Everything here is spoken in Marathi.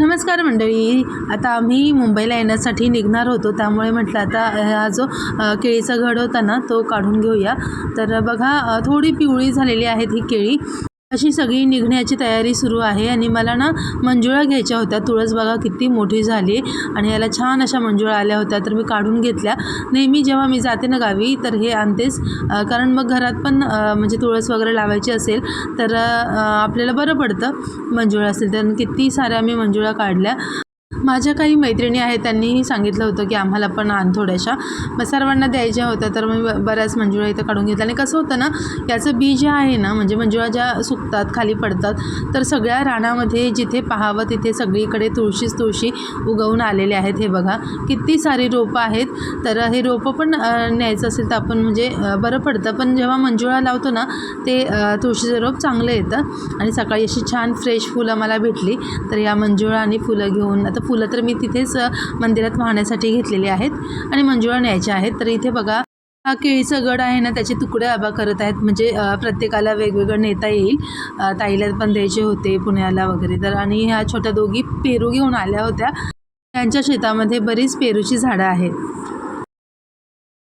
नमस्कार मंडळी. आता आम्ही मुंबईला येण्यासाठी निघणार होतो. त्यामुळे म्हटलं आता हा जो केळीचा घड होता ना तो काढून घेऊया. तर बघा थोडी पिवळी झालेली आहेत ही केळी. अशी सगळी निघण्याची तयारी सुरू आहे आणि मला ना मंजुळा घ्यायच्या होत्या. तुळस बघा किती मोठी झाली आणि याला छान अशा मंजुळा आल्या होत्या तर मी काढून घेतल्या. नेहमी जेव्हा मी जाते ना गावी तर हे आणतेच. कारण मग घरात पण म्हणजे तुळस वगैरे लावायची असेल तर आपल्याला बरं पडतं मंजुळा असेल. तर किती साऱ्या मी मंजुळा काढल्या. माझ्या काही मैत्रिणी आहेत त्यांनीही सांगितलं होतं की आम्हाला पण आण थोड्याशा. मग सर्वांना द्यायच्या होत्या तर मी ब- बऱ्याच मंजुळा इथं काढून घेतल्या. आणि कसं होतं ना याचं बी जे आहे ना म्हणजे मंजुळा ज्या सुकतात खाली पडतात तर सगळ्या रानामध्ये जिथे पाहावं तिथे सगळीकडे तुळशीच तुळशी उगवून आलेले आहेत. हे बघा किती सारी रोपं आहेत. तर हे रोपं पण न्यायचं असेल तर आपण म्हणजे बरं पडतं. पण जेव्हा मंजुळा लावतो ना ते तुळशीचं रोप चांगलं येतं. आणि सकाळी अशी छान फ्रेश फुलं मला भेटली. तर या मंजुळा आणि फुलं घेऊन आता फुलं तर मी तिथेच मंदिरात वाहण्यासाठी घेतलेली आहेत आणि मंजुळा न्यायच्या आहेत. तर इथे बघा हा केळीचा गड आहे ना त्याचे तुकडे आबा करत आहेत. म्हणजे प्रत्येकाला वेगवेगळं नेता येईल. ताईला पण द्यायचे होते पुण्याला वगैरे. तर आणि ह्या छोट्या दोघी पेरू घेऊन आल्या होत्या. त्यांच्या शेतामध्ये बरीच पेरूची झाडं आहेत.